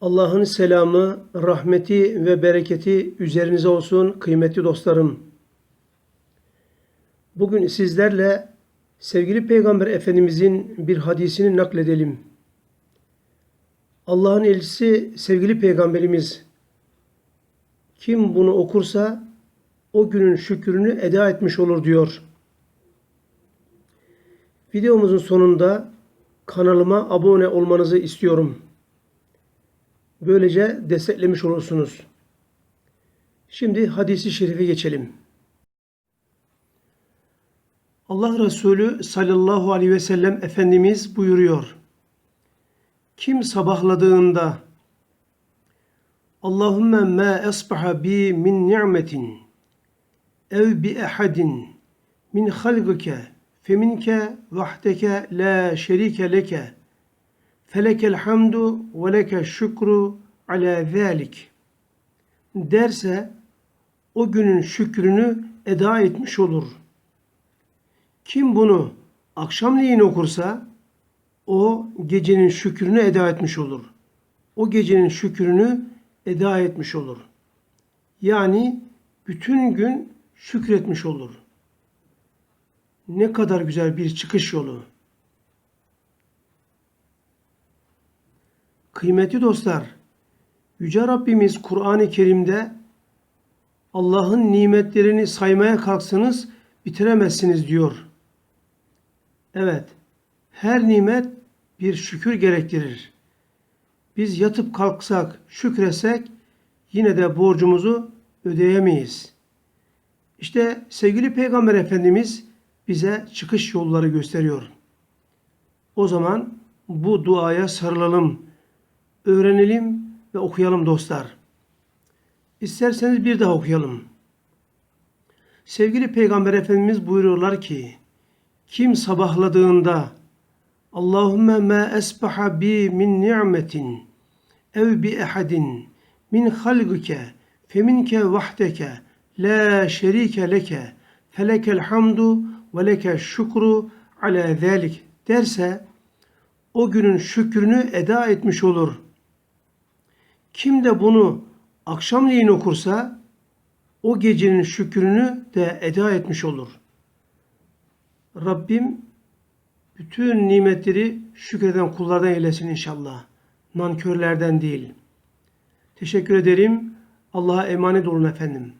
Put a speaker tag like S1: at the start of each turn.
S1: Allah'ın selamı, rahmeti ve bereketi üzerinize olsun kıymetli dostlarım. Bugün sizlerle sevgili Peygamber Efendimizin bir hadisini nakledelim. Allah'ın elçisi sevgili Peygamberimiz kim bunu okursa o günün şükrünü eda etmiş olur diyor. Videomuzun sonunda kanalıma abone olmanızı istiyorum. Böylece desteklemiş olursunuz. Şimdi hadisi şerife geçelim. Allah Resulü sallallahu aleyhi ve sellem Efendimiz buyuruyor. Kim sabahladığında Allahümme ma esbaha bi min ni'metin ev bi ehadin min halgike feminke vahdeke la şerike leke felekel hamdu ve leke şükru ala zalik derse o günün şükrünü eda etmiş olur. Kim bunu akşamleyin okursa o gecenin şükrünü eda etmiş olur. O gecenin şükrünü eda etmiş olur. Yani bütün gün şükretmiş olur. Ne kadar güzel bir çıkış yolu. Kıymetli dostlar, Yüce Rabbimiz Kur'an-ı Kerim'de Allah'ın nimetlerini saymaya kalksanız bitiremezsiniz diyor. Evet, her nimet bir şükür gerektirir. Biz yatıp kalksak, şükresek yine de borcumuzu ödeyemeyiz. İşte sevgili Peygamber Efendimiz bize çıkış yolları gösteriyor. O zaman bu duaya sarılalım, öğrenelim ve okuyalım dostlar. İsterseniz bir daha okuyalım. Sevgili Peygamber Efendimiz buyuruyorlar ki, kim sabahladığında Allahümme ma esbaha bi min ni'metin ev bi ehadin min halgike feminke vahdeke la şerike leke felekel hamdu ve leke şükru ala zalik derse o günün şükrünü eda etmiş olur. Kim de bunu akşamleyin okursa o gecenin şükrünü de eda etmiş olur. Rabbim bütün nimetleri şükreden kullardan eylesin inşallah. Nankörlerden değil. Teşekkür ederim. Allah'a emanet olun efendim.